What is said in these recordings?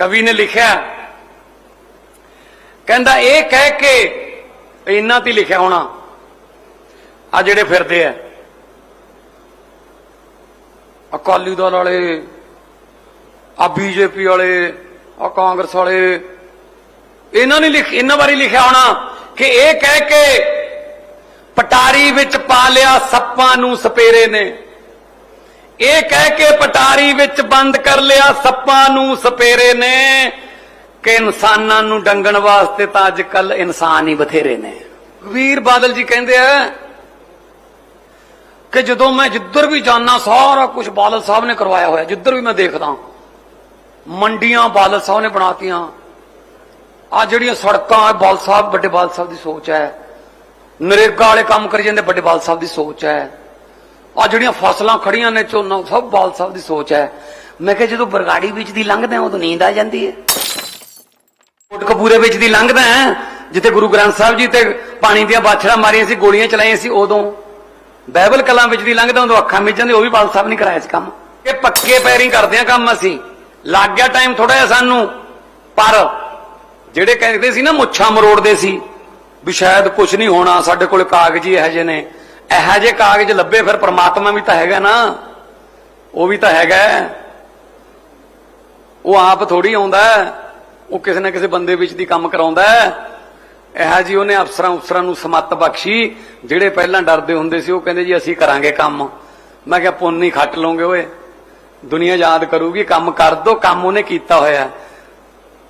ਕਵੀ ਨੇ ਲਿਖਿਆ। ਕਹਿੰਦਾ ਇਹ ਕਹਿ ਕੇ ਇਹਨਾਂ ਤੇ ਲਿਖਿਆ ਹੋਣਾ। ਆ ਜਿਹੜੇ ਫਿਰਦੇ ਆ। ਅਕਾਲੀ ਦਲ ਵਾਲੇ, ਆ ਬੀਜੇਪੀ ਵਾਲੇ, ਆ ਕਾਂਗਰਸ ਵਾਲੇ, ਇਹਨਾਂ ਨੇ ਲਿਖ, ਇਹਨਾਂ ਬਾਰੇ ਲਿਖਿਆ ਹੋਣਾ ਕਿ ਇਹ ਕਹਿ ਕੇ ਪਟਾਰੀ ਵਿੱਚ ਪਾ ਲਿਆ ਸੱਪਾਂ ਨੂੰ ਸਪੇਰੇ ਨੇ। ਇਹ ਕਹਿ ਕੇ ਪਟਾਰੀ ਵਿੱਚ ਬੰਦ ਕਰ ਲਿਆ, ਸੱਪਾਂ ਨੂੰ ਸਪੇਰੇ ਨੇ ਕਿ ਇਨਸਾਨਾਂ ਨੂੰ ਡੰਗਣ ਵਾਸਤੇ ਤਾਂ ਅੱਜ ਕੱਲ ਇਨਸਾਨ ਹੀ ਬਥੇਰੇ ਨੇ। ਵੀਰ ਬਾਦਲ ਜੀ ਕਹਿੰਦੇ ਆ ਕਿ ਜਦੋਂ ਮੈਂ ਜਿੱਧਰ ਵੀ ਜਾਣਾ ਸਾਰਾ ਕੁਝ ਬਾਦਲ ਸਾਹਿਬ ਨੇ ਕਰਵਾਇਆ ਹੋਇਆ। ਜਿੱਧਰ ਵੀ ਮੈਂ ਦੇਖਦਾ, ਮੰਡੀਆਂ ਬਾਦਲ ਸਾਹਿਬ ਨੇ ਬਣਾਤੀਆਂ। ਆ ਜਿਹੜੀਆਂ ਸੜਕਾਂ ਆ ਬਾਦਲ ਸਾਹਿਬ, ਵੱਡੇ ਬਾਦਲ ਸਾਹਿਬ ਦੀ ਸੋਚ ਹੈ। ਨਰੇਗਾ ਵਾਲੇ ਕੰਮ ਕਰੀ ਜਾਂਦੇ, ਵੱਡੇ ਬਾਦਲ ਸਾਹਿਬ ਦੀ ਸੋਚ ਹੈ। ਆ ਜਿਹੜੀਆਂ ਫਸਲਾਂ ਖੜੀਆਂ ਨੇ ਝੋਨਾ ਸਭ ਬਾਲ ਸਾਹਿਬ ਦੀ ਸੋਚ ਹੈ। ਮੈਂ ਕਿਹਾ ਜਦੋਂ ਬਰਗਾੜੀ ਵਿੱਚ ਦੀ ਲੰਘਦੇ ਆ ਉਦੋਂ ਨੀਂਦ ਆ ਜਾਂਦੀ ਹੈ। ਕੋਟਕਪੂਰੇ ਵਿੱਚ ਦੀ ਲੰਘਦਾ ਹੈ, ਜਿੱਥੇ ਗੁਰੂ ਗ੍ਰੰਥ ਸਾਹਿਬ ਜੀ ਤੇ ਪਾਣੀ ਦੀਆਂ ਬਾਛੜਾਂ ਮਾਰੀਆਂ ਸੀ, ਗੋਲੀਆਂ ਚਲਾਈਆਂ ਸੀ, ਉਦੋਂ ਬਾਈਬਲ ਕਲਾਂ ਵਿੱਚ ਦੀ ਲੰਘਦਾ, ਉਦੋਂ ਅੱਖਾਂ ਮਿਚ ਜਾਂਦੇ ਉਹ ਵੀ ਬਾਲ ਸਾਹਿਬ ਨੇ ਕਰਾਇਆ ਸੀ ਕੰਮ। ਇਹ ਪੱਕੇ ਪੈਰੀ ਕਰਦੇ ਆ ਕੰਮ ਅਸੀਂ। ਲੱਗ ਗਿਆ ਟਾਈਮ ਥੋੜਾ ਜਿਹਾ ਸਾਨੂੰ, ਪਰ ਜਿਹੜੇ ਕਹਿੰਦੇ ਸੀ ਨਾ, ਮੁੱਛਾਂ ਮਰੋੜਦੇ ਸੀ, ਵੀ ਸ਼ਾਇਦ ਕੁਝ ਨਹੀਂ ਹੋਣਾ, ਸਾਡੇ ਕੋਲ ਕਾਗਜ਼ ਹੀ ਇਹੋ ਜਿਹੇ ਨੇ। ਇਹੋ ਜਿਹੇ ਕਾਗਜ਼ ਲੱਭੇ, ਫਿਰ ਪ੍ਰਮਾਤਮਾ ਵੀ ਤਾਂ ਹੈਗਾ ਨਾ। ਉਹ ਵੀ ਤਾਂ ਹੈਗਾ। ਉਹ ਆਪ ਥੋੜੀ ਆਉਂਦਾ ਉਹ ਕਿਸੇ ਨਾ ਕਿਸੇ ਬੰਦੇ ਵਿੱਚ ਦੀ ਕੰਮ ਕਰਾਉਂਦਾ ਇਹੋ ਜੀ ਉਹਨੇ ਅਫਸਰਾਂ ਅਫਸਰਾਂ ਨੂੰ ਸਮੱਤ ਬਖਸ਼ੀ। ਜਿਹੜੇ ਪਹਿਲਾਂ ਡਰਦੇ ਹੁੰਦੇ ਸੀ, ਉਹ ਕਹਿੰਦੇ ਜੀ ਅਸੀਂ ਕਰਾਂਗੇ ਕੰਮ। ਮੈਂ ਕਿਹਾ, ਪੁੰਨ ਹੀ ਖੱਟ ਲਓਗੇ ਓਏ। ਦੁਨੀਆ ਯਾਦ ਕਰੂਗੀ, ਕੰਮ ਕਰ ਦੋ, ਕੰਮ ਉਹਨੇ ਕੀਤਾ ਹੋਇਆ।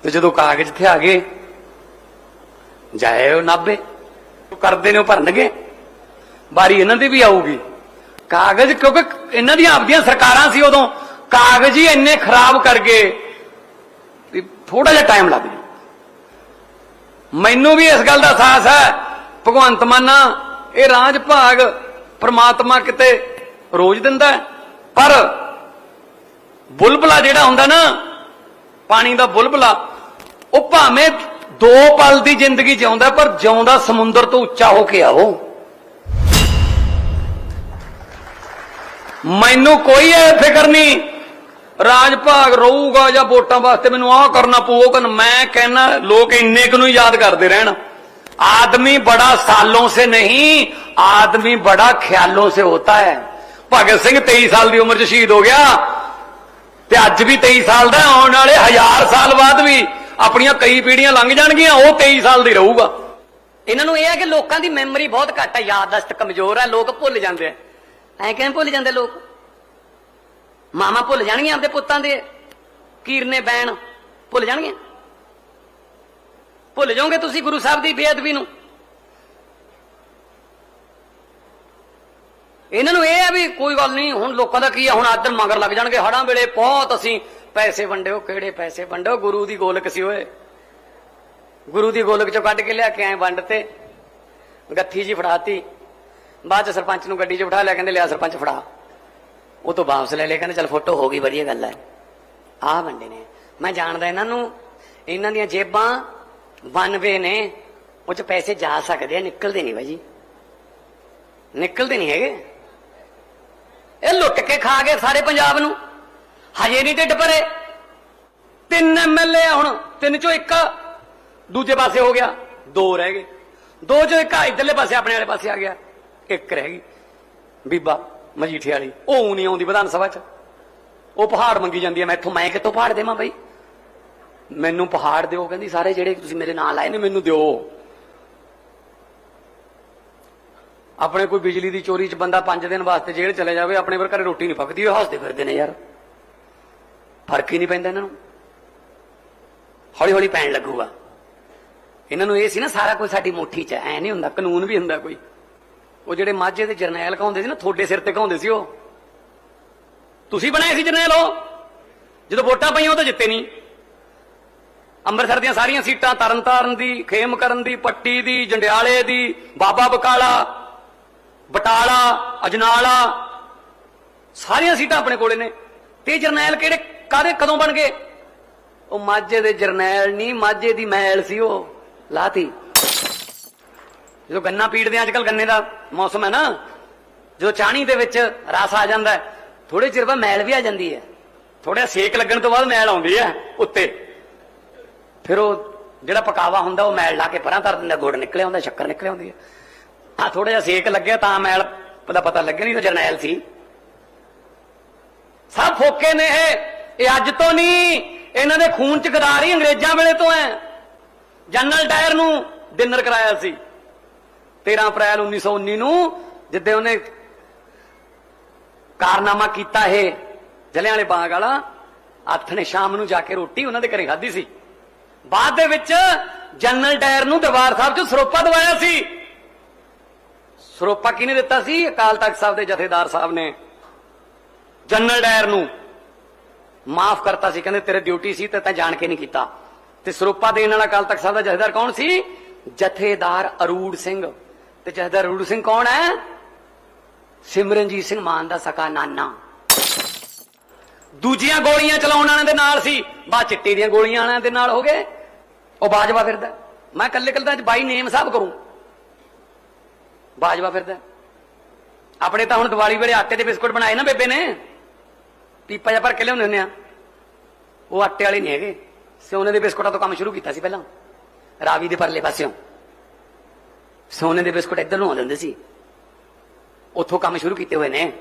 ਤੇ ਜਦੋਂ ਕਾਗਜ਼ ਤੇ ਆ ਗਏ, ਜਾਏ ਉਹ ਨਾਬੇ ਉਹ ਕਰਦੇ ਨੇ, ਉਹ ਭਰਨਗੇ। ਵਾਰੀ ਇਹਨਾਂ ਦੀ ਵੀ ਆਊਗੀ। ਕਾਗਜ਼ ਕਿਉਂਕਿ ਇਹਨਾਂ ਦੀਆਂ ਆਪਦੀਆਂ ਸਰਕਾਰਾਂ ਸੀ ਉਦੋਂ। ਕਾਗਜ਼ ਹੀ ਇੰਨੇ ਖਰਾਬ ਕਰ ਗਏ ਵੀ ਥੋੜਾ ਜਿਹਾ ਟਾਈਮ ਲੱਗ ਜੂ ਮੈਨੂੰ ਵੀ ਇਸ ਗੱਲ ਦਾ ਅਹਿਸਾਸ ਹੈ, ਭਗਵੰਤ ਮਾਨਾ ਇਹ ਰਾਜ ਭਾਗ ਪ੍ਰਮਾਤਮਾ ਕਿਤੇ ਰੋਜ਼ ਦਿੰਦਾ ਪਰ ਬੁਲਬਲਾ ਜਿਹੜਾ ਹੁੰਦਾ ਨਾ, ਪਾਣੀ ਦਾ ਬੁਲਬਲਾ, ਉਹ ਭਾਵੇਂ ਦੋ ਪਲ ਦੀ ਜ਼ਿੰਦਗੀ ਜਿਉਂਦਾ ਪਰ ਜਿਉਂਦਾ ਸਮੁੰਦਰ ਤੋਂ ਉੱਚਾ ਹੋ ਕੇ ਆਓ। ਮੈਨੂੰ ਕੋਈ ਇਹ ਫਿਕਰ ਨਹੀਂ। ਰਾਜ ਭਾਗ ਰਹੂਗਾ ਜਾਂ ਵੋਟਾਂ ਵਾਸਤੇ ਮੈਨੂੰ ਆਹ ਕਰਨਾ ਪਊਗਾ ਮੈਂ ਕਹਿੰਨਾ ਲੋਕ ਇੰਨੇ ਕੁ ਨੂੰ ਯਾਦ ਕਰਦੇ ਰਹਿਣ। ਆਦਮੀ ਬੜਾ ਸਾਲੋਂ ਸੇ ਨਹੀਂ, ਆਦਮੀ ਬੜਾ ਖਿਆਲੋਂ ਸੇ ਹੋਤਾ ਹੈ। ਭਗਤ ਸਿੰਘ 23 ਸਾਲ ਦੀ ਉਮਰ 'ਚ ਸ਼ਹੀਦ ਹੋ ਗਿਆ। ਤੇ ਅੱਜ ਵੀ 23 ਸਾਲ ਦਾ, ਆਉਣ ਵਾਲੇ ਹਜ਼ਾਰ ਸਾਲ ਬਾਅਦ ਵੀ ਆਪਣੀਆਂ ਕਈ ਪੀੜ੍ਹੀਆਂ ਲੰਘ ਜਾਣਗੀਆਂ, ਉਹ 23 ਸਾਲ ਦੀ ਰਹੂਗਾ। ਇਹਨਾਂ ਨੂੰ ਇਹ ਹੈ ਕਿ ਲੋਕਾਂ ਦੀ ਮੈਮਰੀ ਬਹੁਤ ਘੱਟ ਹੈ, ਯਾਦਦਾਸ਼ਤ ਕਮਜ਼ੋਰ ਹੈ, ਲੋਕ ਭੁੱਲ ਜਾਂਦੇ ਆ। ਐ ਕਿਵੇਂ ਭੁੱਲ ਜਾਂਦੇ ਲੋਕ? ਮਾਮਾ ਭੁੱਲ ਜਾਣਗੀਆਂ ਆਪਦੇ ਪੁੱਤਾਂ ਦੇ। ਕੀਰਨੇ ਬੈਣ ਭੁੱਲ ਜਾਣਗੀਆਂ। ਭੁੱਲ ਜਾਓਗੇ ਤੁਸੀਂ ਗੁਰੂ ਸਾਹਿਬ ਦੀ ਬੇਅਦਬੀ ਨੂੰ। ਇਹਨਾਂ ਨੂੰ ਇਹ ਆ ਵੀ ਕੋਈ ਗੱਲ ਨਹੀਂ, ਹੁਣ ਲੋਕਾਂ ਦਾ ਕੀ ਆ? ਹੁਣ ਆਦਰ ਮਗਰ ਲੱਗ ਜਾਣਗੇ। ਹੜਾਂ ਵੇਲੇ ਬਹੁਤ ਅਸੀਂ ਪੈਸੇ ਵੰਡਿਓ। ਕਿਹੜੇ ਪੈਸੇ ਵੰਡਿਓ? ਗੁਰੂ ਦੀ ਗੋਲਕ ਸੀ ਓਏ। ਗੁਰੂ ਦੀ ਗੋਲਕ ਚੋਂ ਕੱਢ ਕੇ ਲਿਆ ਕੇ ਆਏ ਵੰਡ ਤੇ ਗੱਥੀ ਜੀ ਫੜਾਤੀ। ਬਾਅਦ ਚ ਸਰਪੰਚ ਨੂੰ ਗੱਡੀ 'ਚ ਬਿਠਾ ਲਿਆ, ਕਹਿੰਦੇ ਲਿਆ ਸਰਪੰਚ ਫੜਾ। ਉਹ ਤੋਂ ਵਾਪਸ ਲੈ ਲਿਆ ਕਹਿੰਦੇ ਚਲ ਫੋਟੋ ਹੋ ਗਈ, ਵਧੀਆ ਗੱਲ ਹੈ। ਆਹ ਵੰਡੇ ਨੇ। ਮੈਂ ਜਾਣਦਾ ਇਹਨਾਂ ਨੂੰ, ਇਹਨਾਂ ਦੀਆਂ ਜੇਬਾਂ ਵਨਵੇ ਨੇ। ਉਹ ਚ ਪੈਸੇ ਜਾ ਸਕਦੇ ਆ, ਨਿਕਲਦੇ ਨਹੀਂ ਬਾਜੀ। ਨਿਕਲਦੇ ਨਹੀਂ ਹੈਗੇ। ਇਹ ਲੁੱਟ ਕੇ ਖਾ ਗਏ ਸਾਰੇ ਪੰਜਾਬ ਨੂੰ। ਹਜੇ ਨਹੀਂ ਢਿੱਡ ਭਰੇ। ਤਿੰਨ ਐਮਐਲਏ ਆ ਹੁਣ, ਤਿੰਨ ਚੋਂ ਇੱਕ। ਦੂਜੇ ਪਾਸੇ ਹੋ ਗਿਆ। ਦੋ ਰਹਿ ਗਏ। ਦੋ ਚੋਂ ਇੱਕ ਇਧਰਲੇ ਪਾਸੇ, ਆਪਣੇ ਵਾਲੇ ਪਾਸੇ ਆ ਗਿਆ। ਇੱਕ ਰਹਿ ਗਈ। ਬੀਬਾ ਮਜੀਠੇ ਵਾਲੀ, ਉਹ ਨਹੀਂ ਆਉਂਦੀ ਵਿਧਾਨ ਸਭਾ 'ਚ। ਉਹ ਪਹਾੜ ਮੰਗੀ ਜਾਂਦੀ ਹੈ, ਮੈਂ ਇੱਥੋਂ ਮੈਂ ਕਿੱਥੋਂ ਪਹਾੜ ਦੇਵਾਂ ਬਈ? ਮੈਨੂੰ ਪਹਾੜ ਦਿਓ, ਕਹਿੰਦੀ, ਸਾਰੇ ਜਿਹੜੇ ਤੁਸੀਂ ਮੇਰੇ ਨਾਲ ਆਏ ਨੇ, ਮੈਨੂੰ ਦਿਓ। ਆਪਣੇ ਕੋਈ ਬਿਜਲੀ ਦੀ ਚੋਰੀ 'ਚ ਬੰਦਾ 5 ਦਿਨ ਵਾਸਤੇ ਜੇਲ੍ਹ ਚਲੇ ਜਾਵੇ, ਆਪਣੇ ਵਰ ਘਰੇ ਰੋਟੀ ਨਹੀਂ ਪੱਕਦੀ, ਉਹ ਹੱਸਦੇ ਫਿਰਦੇ ਨੇ ਯਾਰ। ਫ਼ਰਕ ਹੀ ਨਹੀਂ ਪੈਂਦਾ ਇਹਨਾਂ ਨੂੰ। ਹੌਲੀ ਹੌਲੀ ਪੈਣ ਲੱਗੂਗਾ। ਇਹਨਾਂ ਨੂੰ ਇਹ ਸੀ ਨਾ, ਸਾਰਾ ਕੁਝ ਸਾਡੀ ਮੁੱਠੀ 'ਚ ਐ ਨਹੀਂ ਹੁੰਦਾ, ਕਾਨੂੰਨ ਵੀ ਹੁੰਦਾ ਕੋਈ। ਉਹ ਜਿਹੜੇ ਮਾਝੇ ਦੇ ਜਰਨੈਲ ਕਹਾਉਂਦੇ ਸੀ ਨਾ, ਤੁਹਾਡੇ ਸਿਰ ਤੇ ਕਹਾਉਂਦੇ ਸੀ ਉਹ। ਤੁਸੀਂ ਬਣਾਏ ਸੀ ਜਰਨੈਲ ਉਹ। ਜਦੋਂ ਵੋਟਾਂ ਪਈਆਂ, ਉਹ ਤਾਂ ਜਿੱਤੇ ਨਹੀਂ। ਅੰਮ੍ਰਿਤਸਰ ਦੀਆਂ ਸਾਰੀਆਂ ਸੀਟਾਂ, ਤਰਨਤਾਰਨ ਦੀ ਖੇਮ ਕਰਨ ਦੀ, ਪੱਟੀ ਦੀ, ਜੰਡਿਆਲੇ ਦੀ, ਬਾਬਾ ਬਕਾਲਾ, ਬਟਾਲਾ, ਅਜਨਾਲਾ, ਸਾਰੀਆਂ ਸੀਟਾਂ ਆਪਣੇ ਕੋਲੇ ਨੇ। ਤੇ ਜਰਨੈਲ ਕਿਹੜੇ ਕਾਦੇ ਕਦੋਂ ਬਣ ਗਏ? ਉਹ ਮਾਝੇ ਦੇ ਜਰਨੈਲ ਨਹੀਂ, ਮਾਝੇ ਦੀ ਮੈਲ ਸੀ ਉਹ। ਲਾਤੀ। ਜਦੋਂ ਗੰਨਾ ਪੀੜਦੇ ਆ ਅੱਜਕੱਲ ਗੰਨੇ ਦਾ ਮੌਸਮ ਹੈ ਨਾ, ਜਦੋਂ ਚਾਣੀ ਦੇ ਵਿੱਚ ਰਸ ਆ ਜਾਂਦਾ ਥੋੜੇ ਚਿਰ ਬਾਅਦ ਮੈਲ ਵੀ ਆ ਜਾਂਦੀ ਹੈ। ਥੋੜਾ ਸੇਕ ਲੱਗਣ ਤੋਂ ਬਾਅਦ ਮੈਲ ਆਉਂਦੀ ਹੈ ਉੱਤੇ। ਫਿਰ ਉਹ ਜਿਹੜਾ ਪਕਾਵਾ ਹੁੰਦਾ, ਉਹ ਮੈਲ ਲਾ ਕੇ ਪਰਾਂ ਧਰ ਦਿੰਦਾ, ਗੁੜ ਨਿਕਲਿਆ ਹੁੰਦਾ, ਸ਼ੱਕਰ ਨਿਕਲਿਆ ਹੁੰਦੀ। ਹੈ ਆ ਥੋੜਾ ਜਿਹਾ ਸੇਕ ਲੱਗਿਆ ਤਾਂ ਮੈਲ ਦਾ ਪਤਾ ਲੱਗਿਆ ਨਹੀਂ ਤਾਂ ਜਰਨੈਲ ਸੀ। ਸਭ ਫੋਕੇ ਨੇ ਇਹ ਇਹ ਅੱਜ ਤੋਂ ਨਹੀਂ, ਇਹਨਾਂ ਦੇ ਖੂਨ ਚ ਗਦਾਰ ਹੀ ਅੰਗਰੇਜ਼ਾਂ ਵੇਲੇ ਤੋਂ ਹੈ। ਜਨਰਲ ਡਾਇਰ ਨੂੰ ਡਿਨਰ ਕਰਾਇਆ ਸੀ। 13 ਅਪ੍ਰੈਲ 1919 ਨੂੰ ਜਿੱਦੇ ਉਹਨੇ ਕਾਰਨਾਮਾ ਕੀਤਾ ਇਹ ਜਲਿਆਂ ਵਾਲੇ ਬਾਗ ਵਾਲਾ, ਅੱਠ ਸ਼ਾਮ ਨੂੰ ਜਾ ਕੇ ਰੋਟੀ ਉਹਨਾਂ ਦੇ ਘਰੇ ਖਾਧੀ ਸੀ। ਬਾਅਦ ਦੇ ਵਿੱਚ ਜਨਰਲ ਡਾਇਰ ਨੂੰ ਦਰਬਾਰ ਸਾਹਿਬ 'ਚ ਸਰੋਪਾ ਦਵਾਇਆ ਸੀ। ਸਰੋਪਾ ਕਿਹਨੇ ਦਿੱਤਾ ਸੀ? ਅਕਾਲ ਤਖਤ ਸਾਹਿਬ ਦੇ ਜਥੇਦਾਰ ਸਾਹਿਬ ਨੇ। ਜਨਰਲ ਡਾਇਰ ਨੂੰ ਮਾਫ ਕਰਤਾ ਸੀ, ਕਹਿੰਦੇ ਤੇਰੇ ਡਿਊਟੀ ਸੀ ਤੇ ਤੈਂ ਜਾਣ ਕੇ ਨਹੀਂ ਕੀਤਾ। ਤੇ ਸਰੋਪਾ ਦੇਣ ਵਾਲਾ ਅਕਾਲ ਤਖਤ ਸਾਹਿਬ ਦਾ ਜਥੇਦਾਰ ਕੌਣ ਸੀ? ਜਥੇਦਾਰ ਅਰੂੜ ਸਿੰਘ। ਤੇ ਜਥੇਦਾਰ ਅਰੂੜ ਸਿੰਘ ਕੌਣ ਹੈ? ਸਿਮਰਨਜੀਤ ਸਿੰਘ ਮਾਨ ਦਾ ਸਕਾ ਨਾਨਾ। ਦੂਜੀਆਂ ਗੋਲੀਆਂ ਚਲਾਉਣ ਵਾਲਿਆਂ ਦੇ ਨਾਲ ਸੀ ਬਾ ਚਿੱਟੀ ਦੀਆਂ ਗੋਲੀਆਂ ਵਾਲਿਆਂ ਦੇ ਨਾਲ ਹੋ ਗਏ। ਉਹ ਬਾਜਵਾ ਫਿਰਦਾ। ਮੈਂ ਕੱਲੇ ਕੱਲੇ ਅੱਜ ਬਾਈ ਨੇਮ ਸਾਹਿਬ ਕਰੂੰ। ਬਾਜਵਾ ਫਿਰਦਾ। ਆਪਣੇ ਤਾਂ ਹੁਣ ਦੀਵਾਲੀ ਵੇਲੇ ਆਟੇ ਦੇ ਬਿਸਕੁਟ ਬਣਾਏ ਨਾ ਬੇਬੇ ਨੇ। ਪੀਪਾ ਜਿਹਾ ਭਰ ਕੇ ਲਿਆਉਂਦੇ ਹੁੰਦੇ ਆ। ਉਹ ਆਟੇ ਵਾਲੇ ਨਹੀਂ ਹੈਗੇ। ਸੋਨੇ ਦੇ ਬਿਸਕੁਟਾਂ ਤੋਂ ਕੰਮ ਸ਼ੁਰੂ ਕੀਤਾ ਸੀ ਪਹਿਲਾਂ। ਰਾਵੀ ਦੇ ਪਰਲੇ ਪਾਸਿਓਂ। ਸੋਨੇ ਦੇ ਬਿਸਕੁਟ ਇੱਧਰ ਨੂੰ ਆਉਂਦੇ ਹੁੰਦੇ ਸੀ। ਉੱਥੋਂ ਕੰਮ ਸ਼ੁਰੂ ਕੀਤੇ ਹੋਏ ਨੇ।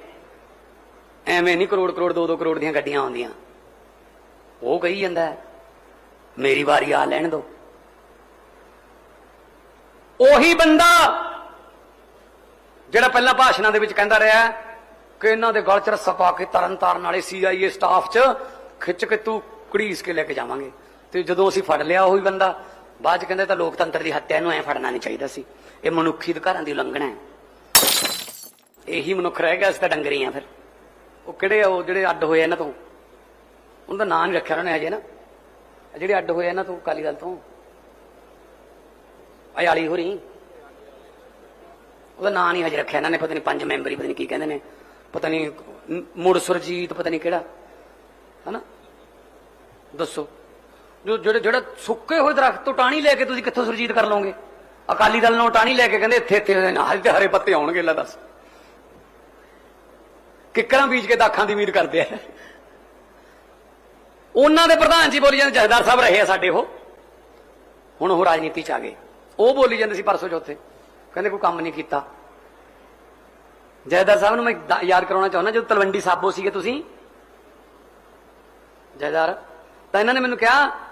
ਐਵੇਂ ਨਹੀਂ ਕਰੋੜ ਕਰੋੜ 2-2 ਕਰੋੜ ਦੀਆਂ ਗੱਡੀਆਂ ਆਉਂਦੀਆਂ। ਉਹ ਕਹੀ ਜਾਂਦਾ ਮੇਰੀ ਵਾਰੀ ਆ, ਲੈਣ ਦੋ। ਉਹੀ ਬੰਦਾ ਜਿਹੜਾ ਪਹਿਲਾਂ ਭਾਸ਼ਣਾਂ ਦੇ ਵਿੱਚ ਕਹਿੰਦਾ ਰਿਹਾ ਕਿ ਇਹਨਾਂ ਦੇ ਗਲ 'ਚ ਰੱਸਾ ਪਾ ਕੇ ਤਰਨ ਤਾਰਨ ਵਾਲੇ ਸੀਆਈਏ ਸਟਾਫ 'ਚ ਖਿੱਚ ਕੇ ਤੂੰ ਕੁੜੀਸ ਕੇ ਲੈ ਕੇ ਜਾਵਾਂਗੇ। ਤੇ ਜਦੋਂ ਅਸੀਂ ਫੜ ਲਿਆ ਉਹੀ ਬੰਦਾ ਬਾਅਦ 'ਚ ਕਹਿੰਦੇ ਤਾਂ ਲੋਕਤੰਤਰ ਦੀ ਹੱਤਿਆ ਨੂੰ ਐ ਫੜਨਾ ਨਹੀਂ ਚਾਹੀਦਾ ਸੀ। ਇਹ ਮਨੁੱਖੀ ਅਧਿਕਾਰਾਂ ਦੀ ਉਲੰਘਣਾ ਹੈ। ਇਹੀ ਮਨੁੱਖ ਰਹਿ ਗਿਆ ਅਸੀਂ ਤਾਂ ਡੰਗਰੀ ਆ ਫਿਰ। ਉਹ ਕਿਹੜੇ ਉਹ ਜਿਹੜੇ ਅੱਡ ਹੋਏ ਇਹਨਾਂ ਤੋਂ? ਉਹਨਾਂ ਦਾ ਨਾਂ ਨਹੀਂ ਰੱਖਿਆ ਉਹਨਾਂ ਨੇ ਹਜੇ ਨਾ। ਜਿਹੜੇ ਅੱਡ ਹੋਏ ਇਹਨਾਂ ਤੋਂ ਕਾਲੀ ਦਲ ਤੋਂ। ਅਯਾਲੀ ਹੋਰੀ। ਉਹਦਾ ਨਾਂ ਨਹੀਂ ਹਜੇ ਰੱਖਿਆ ਇਹਨਾਂ ਨੇ, ਪਤਾ ਨਹੀਂ ਪੰਜ ਮੈਂਬਰੀ, ਪਤਾ ਨਹੀਂ ਕੀ ਕਹਿੰਦੇ ਨੇ। ਪਤਾ ਨਹੀਂ ਮੁੜ ਸੁਰਜੀਤ, ਪਤਾ ਨਹੀਂ ਕਿਹੜਾ। ਹਨਾ? ਦੱਸੋ। ਜੋ ਜਿਹੜੇ ਜਿਹੜਾ ਸੁੱਕੇ ਹੋਏ ਦਰਖਤ ਤੋਂ ਟਾਣੀ ਲੈ ਕੇ ਤੁਸੀਂ ਕਿੱਥੋਂ ਸੁਰਜੀਤ ਕਰ ਲਓਗੇ? ਅਕਾਲੀ ਦਲ ਨੂੰ ਟਾਣੀ ਲੈ ਕੇ ਕਹਿੰਦੇ ਇੱਥੇ ਇੱਥੇ ਨਾਲ ਤੇ ਹਰੇ ਪੱਤੇ ਆਉਣਗੇ, ਲੈ ਦੱਸ। ਕਿੱਕਰਾਂ ਬੀਜ ਕੇ ਦਾਖਾਂ ਦੀ ਉਮੀਦ ਕਰਦੇ ਆ। ਉਹਨਾਂ ਦੇ ਪ੍ਰਧਾਨ ਜੀ ਬੋਲੀ ਜਾਂਦੇ ਜਥੇਦਾਰ ਸਾਹਿਬ ਰਹੇ ਆ ਸਾਡੇ ਉਹ। ਹੁਣ ਉਹ ਰਾਜਨੀਤੀ ਚ ਆ ਗਏ। ਉਹ ਬੋਲੀ ਜਾਂਦੇ ਸੀ ਪਰਸੋਂ ਚੌਥੇ। ਕਹਿੰਦੇ ਕੋਈ ਕੰਮ ਨਹੀਂ ਕੀਤਾ। ਜਥੇਦਾਰ ਸਾਹਿਬ ਨੂੰ ਮੈਂ ਯਾਦ ਕਰਾਉਣਾ ਚਾਹੁੰਦਾ, ਜਦੋਂ ਤਲਵੰਡੀ ਸਾਬੋ ਸੀਗੇ ਤੁਸੀਂ। ਜਥੇਦਾਰ ਤਾਂ ਇਹਨਾਂ ਨੇ ਮੈਨੂੰ ਕਿਹਾ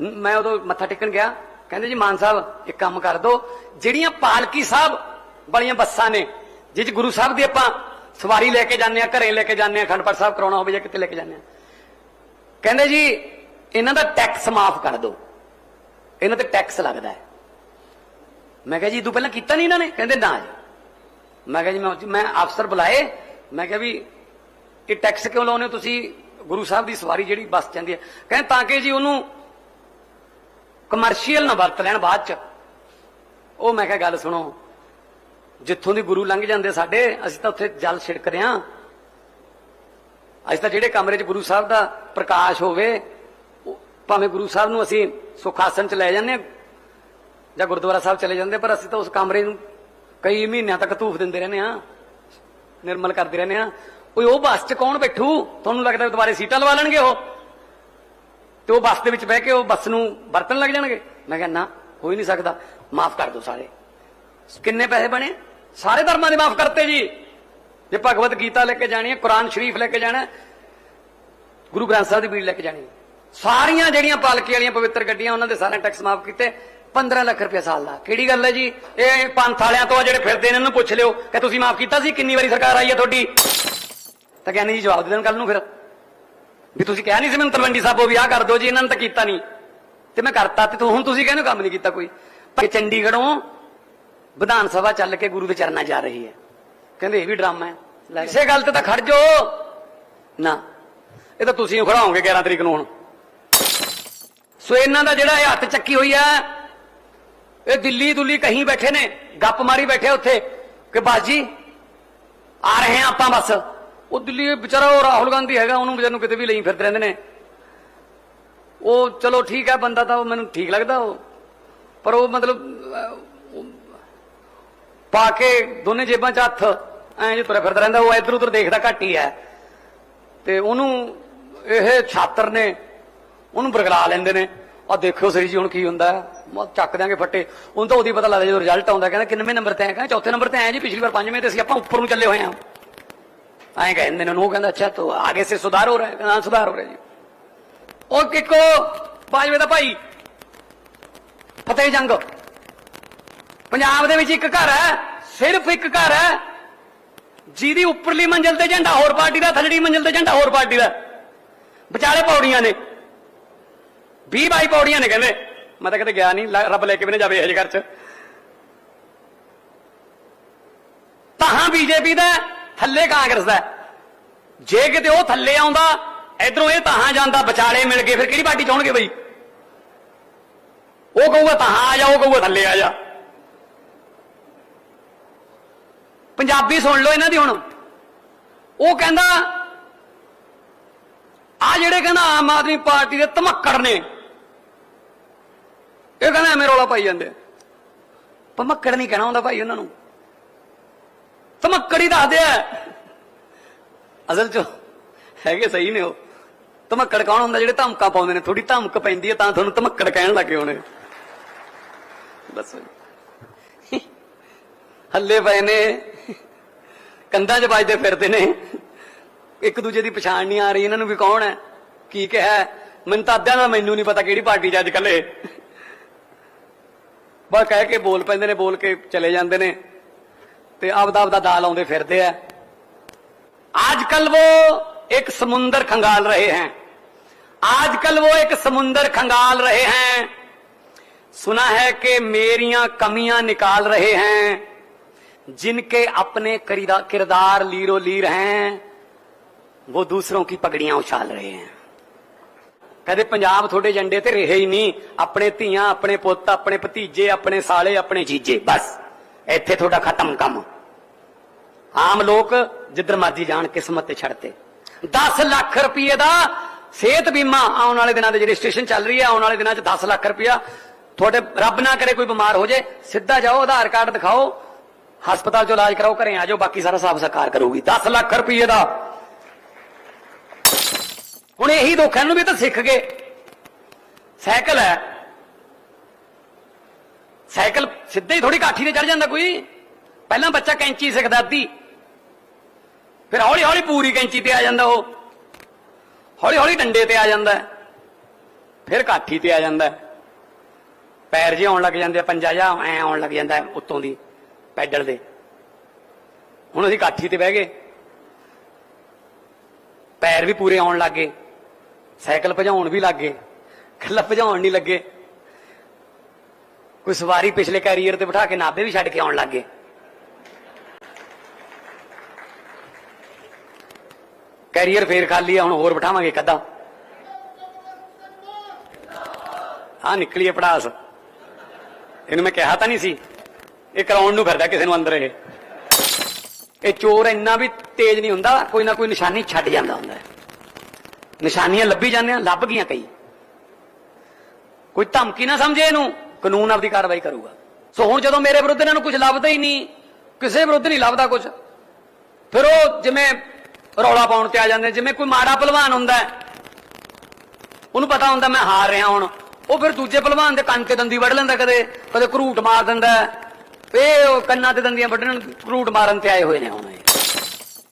ਮੈਂ ਉਦੋਂ ਮੱਥਾ ਟੇਕਣ ਗਿਆ। ਕਹਿੰਦੇ ਜੀ ਮਾਨ ਸਾਹਿਬ, ਇੱਕ ਕੰਮ ਕਰ ਦਿਓ ਜਿਹੜੀਆਂ ਪਾਲਕੀ ਸਾਹਿਬ ਵਾਲੀਆਂ ਬੱਸਾਂ ਨੇ, ਜਿਸ ਚ ਗੁਰੂ ਸਾਹਿਬ ਦੀ ਆਪਾਂ ਸਵਾਰੀ ਲੈ ਕੇ ਜਾਂਦੇ ਆ ਘਰੇ ਲੈ ਕੇ ਜਾਂਦੇ ਆ ਖੰਡਪੜ ਸਾਹਿਬ ਕਰਾਉਣਾ ਹੋਵੇ ਜਾਂ ਕਿਤੇ ਲੈ ਕੇ ਜਾਂਦੇ ਆ ਕਹਿੰਦੇ ਜੀ, ਇਹਨਾਂ ਦਾ ਟੈਕਸ ਮਾਫ ਕਰ ਦਿਓ ਇਹਨਾਂ ਤੇ ਟੈਕਸ ਲੱਗਦਾ ਹੈ। ਮੈਂ ਕਿਹਾ ਜੀ ਤੂੰ ਪਹਿਲਾਂ ਕੀਤਾ ਨਹੀਂ ਇਹਨਾਂ ਨੇ? ਕਹਿੰਦੇ ਨਾ ਜੀ। ਮੈਂ ਕਿਹਾ ਜੀ, ਮੈਂ ਅਫਸਰ ਬੁਲਾਏ। ਮੈਂ ਕਿਹਾ ਵੀ, ਇਹ ਟੈਕਸ ਕਿਉਂ ਲਾਉਨੇ ਹੋ ਤੁਸੀਂ? ਗੁਰੂ ਸਾਹਿਬ ਦੀ ਸਵਾਰੀ ਜਿਹੜੀ ਬੱਸ ਜਾਂਦੀ ਹੈ। ਕਹਿੰਦੇ ਤਾਂ ਕਿ ਜੀ ਉਹਨੂੰ ਕਮਰਸ਼ੀਅਲ ਨਾ ਵਰਤ ਲੈਣ ਬਾਅਦ ਚ। ਉਹ ਮੈਂ ਕਿਹਾ, ਗੱਲ ਸੁਣੋ। ਜਿੱਥੋਂ ਦੀ ਗੁਰੂ ਲੰਘ ਜਾਂਦੇ ਸਾਡੇ, ਅਸੀਂ ਤਾਂ ਉੱਥੇ ਜਲ ਛਿੜਕਦੇ ਹਾਂ। ਅਸੀਂ ਤਾਂ ਜਿਹੜੇ ਕਮਰੇ 'ਚ ਗੁਰੂ ਸਾਹਿਬ ਦਾ ਪ੍ਰਕਾਸ਼ ਹੋਵੇ, ਉਹ ਭਾਵੇਂ ਗੁਰੂ ਸਾਹਿਬ ਨੂੰ ਅਸੀਂ ਸੁਖਾਸਨ 'ਚ ਲੈ ਜਾਂਦੇ ਹਾਂ ਜਾਂ ਗੁਰਦੁਆਰਾ ਸਾਹਿਬ ਚਲੇ ਜਾਂਦੇ ਪਰ ਅਸੀਂ ਤਾਂ ਉਸ ਕਮਰੇ ਨੂੰ ਕਈ ਮਹੀਨਿਆਂ ਤੱਕ ਧੂਫ ਦਿੰਦੇ ਰਹਿੰਦੇ ਆ ਨਿਰਮਲ ਕਰਦੇ ਰਹਿੰਦੇ ਆ ਓਏ, ਉਹ ਬੱਸ 'ਚ ਕੌਣ ਬੈਠੂ? ਤੁਹਾਨੂੰ ਲੱਗਦਾ ਦੁਬਾਰੇ ਸੀਟਾਂ ਲਵਾ ਲੈਣਗੇ ਉਹ? ਤੇ ਉਹ ਬੱਸ ਦੇ ਵਿੱਚ ਬਹਿ ਕੇ ਉਹ ਬੱਸ ਨੂੰ ਵਰਤਣ ਲੱਗ ਜਾਣਗੇ? ਮੈਂ ਕਿਹਾ, ਨਾ, ਹੋ ਹੀ ਨਹੀਂ ਸਕਦਾ। ਮਾਫ ਕਰ ਦਿਓ ਸਾਰੇ। ਕਿੰਨੇ ਪੈਸੇ ਬਣੇ? ਸਾਰੇ ਧਰਮਾਂ ਦੇ ਮਾਫ ਕਰਤੇ ਜੀ। ਜੇ ਭਗਵਤ ਗੀਤਾ ਲੈ ਕੇ ਜਾਣੀ ਹੈ, ਕੁਰਾਨ ਸ਼ਰੀਫ ਲੈ ਕੇ ਜਾਣਾ ਗੁਰੂ ਗ੍ਰੰਥ ਸਾਹਿਬ ਦੀ ਬੀੜ ਲੈ ਕੇ ਜਾਣੀ ਸਾਰੀਆਂ ਜਿਹੜੀਆਂ ਪਾਲਕੀ ਵਾਲੀਆਂ ਪਵਿੱਤਰ ਗੱਡੀਆਂ, ਉਹਨਾਂ ਦੇ ਸਾਰੇ ਟੈਕਸ ਮਾਫ ਕੀਤੇ। 15 ਲੱਖ ਰੁਪਏ ਸਾਲ ਦਾ। ਕਿਹੜੀ ਗੱਲ ਹੈ ਜੀ? ਇਹ ਪੰਥ ਵਾਲਿਆਂ ਤੋਂ ਆ ਜਿਹੜੇ ਫਿਰਦੇ ਨੇ, ਇਹਨਾਂ ਨੂੰ ਪੁੱਛ ਲਿਓ ਕਿ ਤੁਸੀਂ ਮਾਫ ਕੀਤਾ ਸੀ? ਕਿੰਨੀ ਵਾਰੀ ਸਰਕਾਰ ਆਈ ਹੈ ਤੁਹਾਡੀ? ਤਾਂ ਕਹਿੰਦੇ ਜੀ ਜਵਾਬ ਦੇ ਦੇਣ ਕੱਲ ਨੂੰ ਫਿਰ। ਵੀ ਤੁਸੀਂ ਕਿਹਾ ਨਹੀਂ ਸੀ ਮੈਨੂੰ ਤਲਵੰਡੀ ਸਾਹਿਬੋ ਵੀ ਆਹ ਕਰ ਦਿਓ ਜੀ, ਇਹਨਾਂ ਨੇ ਤਾਂ ਕੀਤਾ ਨਹੀਂ ਤੇ ਮੈਂ ਕਰਤਾ ਤੇ ਹੁਣ ਤੁਸੀਂ ਕਹਿੰਦੇ ਕੰਮ ਨਹੀਂ ਕੀਤਾ ਕੋਈ? ਪਰ ਚੰਡੀਗੜ੍ਹੋਂ ਵਿਧਾਨ ਸਭਾ ਚੱਲ ਕੇ ਗੁਰੂ ਦੇ ਚਰਨਾਂ ਜਾ ਰਹੀ ਹੈ। ਕਹਿੰਦੇ ਇਹ ਵੀ ਡਰਾਮਾ ਹੈ। ਇਸੇ ਗੱਲ ਤੇ ਤਾਂ ਖੜ ਜੋ ਨਾ। ਇਹ ਤਾਂ ਤੁਸੀਂ ਖੜਾਓਗੇ 11 ਤਰੀਕ ਨੂੰ ਹੁਣ। ਸੋ ਇਹਨਾਂ ਦਾ ਜਿਹੜਾ ਇਹ ਹੱਥ ਚੱਕੀ ਹੋਈ ਹੈ, ਇਹ ਦਿੱਲੀ ਦੁੱਲੀ ਕਹੀਂ ਬੈਠੇ ਨੇ, ਗੱਪ ਮਾਰੀ ਬੈਠੇ ਉੱਥੇ, ਕਿ ਬਾਜੀ, ਆ ਰਹੇ ਹਾਂ ਆਪਾਂ ਬਸ। ਉਹ ਦਿੱਲੀ ਵਿਚਾਰਾ ਉਹ ਰਾਹੁਲ ਗਾਂਧੀ ਹੈਗਾ, ਉਹਨੂੰ ਵਿਚਾਰ ਨੂੰ ਕਿਤੇ ਵੀ ਲਈ ਫਿਰਦੇ ਰਹਿੰਦੇ ਨੇ। ਉਹ ਚਲੋ ਠੀਕ ਹੈ, ਬੰਦਾ ਤਾਂ ਉਹ ਮੈਨੂੰ ਠੀਕ ਲੱਗਦਾ ਉਹ। ਪਰ ਉਹ ਮਤਲਬ ਪਾ ਕੇ ਦੋਨੇ ਜੇਬਾਂ 'ਚ ਹੱਥ ਐਂ ਜੇ ਤੁਰਿਆ ਫਿਰਦਾ ਰਹਿੰਦਾ, ਉਹ ਇੱਧਰ ਉੱਧਰ ਦੇਖਦਾ ਘੱਟ ਹੀ ਹੈ। ਤੇ ਉਹਨੂੰ ਇਹ ਛਾਤਰ ਨੇ, ਉਹਨੂੰ ਬਰਗਲਾ ਲੈਂਦੇ ਨੇ। ਆ ਦੇਖਿਓ ਸਰੀ ਜੀ ਹੁਣ ਕੀ ਹੁੰਦਾ ਹੈ। ਮੈਂ ਚੱਕ ਦਿਆਂਗੇ ਫੱਟੇ। ਉਹਨੂੰ ਤਾਂ ਉਹਦੀ ਪਤਾ ਲੱਗਦਾ ਜਦੋਂ ਰਿਜ਼ਲਟ ਆਉਂਦਾ, ਕਹਿੰਦਾ ਕਿੰਨਵੇਂ ਨੰਬਰ ਤੇ ਆਇਆ, ਕਹਿੰਦਾ ਚੌਥੇ ਨੰਬਰ ਤੇ ਆਇਆ ਜੀ, ਪਿਛਲੀ ਵਾਰ ਪੰਜਵੇਂ ਤੇ ਸੀ ਆਪਾਂ ਉੱਪਰ ਨੂੰ ਚੱਲੇ ਹੋਏ ਹਾਂ। ਐਂ ਕਹਿੰਦੇ ਨੇ ਉਹ ਕਹਿੰਦਾ, ਅੱਛਾ, ਤੋ ਆਗੇ ਸੇ ਸੁਧਾਰ ਹੋ ਰਿਹਾ ਹੈ? ਕਹਿੰਦਾ ਸੁਧਾਰ ਹੋ ਰਿਹਾ ਜੀ। ਉਹ ਕਿੱਕੋ, ਬਾਜਵੇ ਦਾ ਭਾਈ, ਫਤਿਹ ਜੰਗ। ਪੰਜਾਬ ਦੇ ਵਿੱਚ ਇੱਕ ਘਰ ਹੈ, ਸਿਰਫ ਇੱਕ ਘਰ ਹੈ, ਜਿਹਦੀ ਉੱਪਰਲੀ ਮੰਜ਼ਲ ਤੇ ਝੰਡਾ, ਹੋਰ ਪਾਰਟੀ ਦਾ, ਥੱਲੜੀ ਮੰਜ਼ਲ ਤੇ ਝੰਡਾ, ਹੋਰ ਪਾਰਟੀ ਦਾ। ਵਿਚਾਲੇ ਪੌੜੀਆਂ ਨੇ। 20 ਬਾਈ ਪੌੜੀਆਂ ਨੇ ਕਹਿੰਦੇ। ਮੈਂ ਤਾਂ ਕਦੇ ਗਿਆ ਨਹੀਂ ਰੱਬ ਲੈ ਕੇ ਵੀ ਨਾ ਜਾਵੇ ਇਹ ਜਿਹੇ ਘਰ ਚ। ਤਾਹਾਂ ਬੀਜੇਪੀ ਦਾ ਥੱਲੇ ਕਾਂਗਰਸ ਦਾ। ਜੇ ਕਿਤੇ ਉਹ ਥੱਲੇ ਆਉਂਦਾ, ਇਧਰੋਂ ਇਹ ਤਾਹਾਂ ਜਾਂਦਾ, ਵਿਚਾਲੇ ਮਿਲ ਗਏ ਫਿਰ ਕਿਹੜੀ ਪਾਰਟੀ ਚਾਹਣਗੇ ਬਈ? ਉਹ ਕਹੂਗਾ ਤਾਹਾਂ ਆ ਜਾ, ਉਹ ਕਹੂਗਾ ਥੱਲੇ ਆ ਜਾ। ਪੰਜਾਬੀ ਸੁਣ ਲਓ ਇਹਨਾਂ ਦੀ ਹੁਣ। ਉਹ ਕਹਿੰਦਾ ਆ ਜਿਹੜੇ ਕਹਿੰਦਾ ਆਮ ਆਦਮੀ ਪਾਰਟੀ ਦੇ ਧਮੱਕੜ ਨੇ, ਇਹ ਕਹਿੰਦਾ ਐਵੇਂ ਰੌਲਾ ਪਾਈ ਜਾਂਦੇ ਆ। ਧਮੱਕੜ ਨਹੀਂ ਕਹਿਣਾ ਹੁੰਦਾ ਭਾਈ ਉਹਨਾਂ ਨੂੰ। ਧਮੱਕੜ ਹੀ ਦੱਸਦੇ ਆ ਅਸਲ ਚ ਹੈਗੇ ਸਹੀ ਨੇ ਉਹ। ਧਮੱਕੜ ਕੌਣ ਹੁੰਦਾ ਜਿਹੜੇ ਧਮਕਾਂ ਪਾਉਂਦੇ ਨੇ? ਥੋੜੀ ਧਮਕ ਪੈਂਦੀ ਹੈ ਤਾਂ ਤੁਹਾਨੂੰ ਧਮੱਕੜ ਕਹਿਣ ਲੱਗੇ ਹੋਣੇ। ਦੱਸੋ ਹੱਲੇ ਪਏ ਨੇ। ਕੰਧਾਂ 'ਚ ਵੱਜਦੇ ਫਿਰਦੇ ਨੇ। ਇੱਕ ਦੂਜੇ ਦੀ ਪਛਾਣ ਨਹੀਂ ਆ ਰਹੀ। ਇਹਨਾਂ ਨੂੰ ਵੀ ਕੌਣ ਹੈ? ਕੀ ਕਿਹਾ ਮੈਨੂੰ ਤਾਂ ਅੱਧਿਆਂ ਦਾ ਮੈਨੂੰ ਨਹੀਂ ਪਤਾ ਕਿਹੜੀ ਪਾਰਟੀ 'ਚ ਅੱਜ ਕੱਲੇ ਬਸ ਕਹਿ ਕੇ ਬੋਲ ਪੈਂਦੇ ਨੇ, ਬੋਲ ਕੇ ਚਲੇ ਜਾਂਦੇ ਨੇ। ਤੇ ਆਪਦਾ ਆਪਦਾ ਦਾਲ ਆਉਂਦੇ ਫਿਰਦੇ ਆ आजकल वो एक समुंदर खंगाल रहे हैं आजकल वो एक समुंदर खंगाल रहे हैं सुना है कि मेरियां कमियां निकाल रहे हैं जिनके अपने करीदा- किरदार लीरो लीर हैं वो दूसरों की पगड़ियां उछाल रहे हैं ਕਦੇ ਪੰਜਾਬ ਤੁਹਾਡੇ ਝੰਡੇ ਤੇ ਰਹੇ ਹੀ ਨਹੀਂ ਆਪਣੇ ਧੀਆਂ ਆਪਣੇ ਪੁੱਤ ਆਪਣੇ ਭਤੀਜੇ ਆਪਣੇ ਸਾਲੇ ਆਪਣੇ ਜੀਜੇ ਬਸ ਇੱਥੇ ਤੁਹਾਡਾ ਖਤਮ ਕੰਮ। ਆਮ ਲੋਕ ਜਿੱਧਰ ਮਰਜ਼ੀ ਜਾਣ, ਕਿਸਮਤ ਤੇ ਛੱਡਤੇ 10 ਲੱਖ ਰੁਪਏ ਦਾ ਸਿਹਤ ਬੀਮਾ ਆਉਣ ਵਾਲੇ ਦਿਨਾਂ ਦੇ ਜਿਹੜੀ ਸਟੇਸ਼ਨ ਚੱਲ ਰਹੀ ਹੈ ਆਉਣ ਵਾਲੇ ਦਿਨਾਂ 'ਚ 10 ਲੱਖ ਰੁਪਇਆ। ਤੁਹਾਡੇ ਰੱਬ ਨਾ ਕਰੇ ਕੋਈ ਬਿਮਾਰ ਹੋ ਜੇ। ਸਿੱਧਾ ਜਾਓ, ਆਧਾਰ ਕਾਰਡ ਦਿਖਾਓ। ਹਸਪਤਾਲ 'ਚ ਇਲਾਜ ਕਰਾਓ, ਘਰੇ ਆ ਜਾਓ, ਬਾਕੀ ਸਾਰਾ ਸਾਫ਼ ਸਰਕਾਰ ਕਰੂਗੀ। 10 ਲੱਖ ਰੁਪਏ ਦਾ। ਹੁਣ ਇਹੀ ਦੁੱਖ ਹੈ ਨੂੰ ਵੀ ਤਾਂ ਸਿੱਖ ਗਏ। ਸਾਈਕਲ ਹੈ। ਸਾਈਕਲ ਸਿੱਧੇ ਹੀ ਥੋੜੀ ਕਾਠੀ ਤੇ ਚੜ ਜਾਂਦਾ ਕੋਈ। ਪਹਿਲਾਂ ਬੱਚਾ ਕੈਂਚੀ ਸਿੱਖਦਾ ਅੱਧੀ ਫਿਰ ਹੌਲੀ ਹੌਲੀ ਪੂਰੀ ਕੈਂਚੀ ਤੇ ਆ ਜਾਂਦਾ ਉਹ। ਹੌਲੀ ਹੌਲੀ ਡੰਡੇ ਤੇ ਆ ਜਾਂਦਾ। ਫਿਰ ਕਾਠੀ ਤੇ ਆ ਜਾਂਦਾ। ਪੈਰ ਜੇ ਆਉਣ ਲੱਗ ਜਾਂਦੇ ਆ, ਪੰਜਾ ਜਾਂ ਐ ਆਉਣ ਲੱਗ ਜਾਂਦਾ ਉੱਤੋਂ ਦੀ ਪੈਡਲ ਦੇ। ਹੁਣ ਅਸੀਂ ਕਾਠੀ ਤੇ ਬਹਿ ਗਏ। ਪੈਰ ਵੀ ਪੂਰੇ ਆਉਣ ਲੱਗ ਗਏ। ਸਾਈਕਲ ਭਜਾਉਣ ਵੀ ਲੱਗ ਗਏ। ਖੱਲਾ ਭਜਾਉਣ ਨਹੀਂ ਲੱਗੇ। ਕੋਈ ਸਵਾਰੀ ਪਿਛਲੇ ਕੈਰੀਅਰ ਤੇ ਬਿਠਾ ਕੇ ਨਾਭੇ ਵੀ ਛੱਡ ਕੇ ਆਉਣ ਲੱਗ ਗਏ। ਕੈਰੀਅਰ ਫੇਰ ਖਾਲੀ ਆ, ਹੁਣ ਹੋਰ ਬਿਠਾਵਾਂਗੇ ਕਦਾ ਆ ਨਿਕਲੀ ਹੈ ਪੜਾਸ। ਇਹਨੂੰ ਮੈਂ ਕਿਹਾ ਤਾਂ ਨਹੀਂ ਸੀ। ਇਹ ਕਰਾਉਣ ਨੂੰ ਫਿਰਦਾ ਕਿਸੇ ਨੂੰ ਅੰਦਰ ਇਹ। ਇਹ ਚੋਰ ਇੰਨਾ ਵੀ ਤੇਜ਼ ਨਹੀਂ ਹੁੰਦਾ, ਕੋਈ ਨਾ ਕੋਈ ਨਿਸ਼ਾਨੀ ਛੱਡ ਜਾਂਦਾ ਹੁੰਦਾ ਨਿਸ਼ਾਨੀਆਂ ਲੱਭੀ ਜਾਂਦੀਆਂ, ਲੱਭ ਗਈਆਂ ਕਈ। ਕੋਈ ਧਮਕੀ ਨਾ ਸਮਝੇ ਇਹਨੂੰ। ਕਾਨੂੰਨ ਆਪਦੀ ਕਾਰਵਾਈ ਕਰੂਗਾ। ਸੋ ਹੁਣ ਜਦੋਂ ਮੇਰੇ ਵਿਰੁੱਧ ਇਹਨਾਂ ਨੂੰ ਕੁਝ ਲੱਭਦਾ ਹੀ ਨਹੀਂ, ਕਿਸੇ ਵਿਰੁੱਧ ਨਹੀਂ ਲੱਭਦਾ ਕੁਝ, ਫਿਰ ਉਹ ਜਿਵੇਂ ਰੌਲਾ ਪਾਉਣ ਤੇ ਆ ਜਾਂਦੇ ਜਿਵੇਂ ਕੋਈ ਮਾੜਾ ਪਹਿਲਵਾਨ ਹੁੰਦਾ ਉਹਨੂੰ ਪਤਾ ਹੁੰਦਾ ਮੈਂ ਹਾਰ ਰਿਹਾ ਹੁਣ, ਉਹ ਫਿਰ ਦੂਜੇ ਪਹਿਲਵਾਨ ਦੇ ਕੰਨ ਤੇ ਦੰਦੀ ਵੱਢ ਲੈਂਦਾ ਕਦੇ ਕਦੇ ਘਰੂਟ ਮਾਰ ਦਿੰਦਾ ਇਹ ਕੰਨਾਂ ਤੇ ਦੰਦੀਆਂ ਵੱਢਣ, ਘਰੂਟ ਮਾਰਨ ਤੇ ਆਏ ਹੋਏ ਨੇ ਹੁਣ ਇਹ।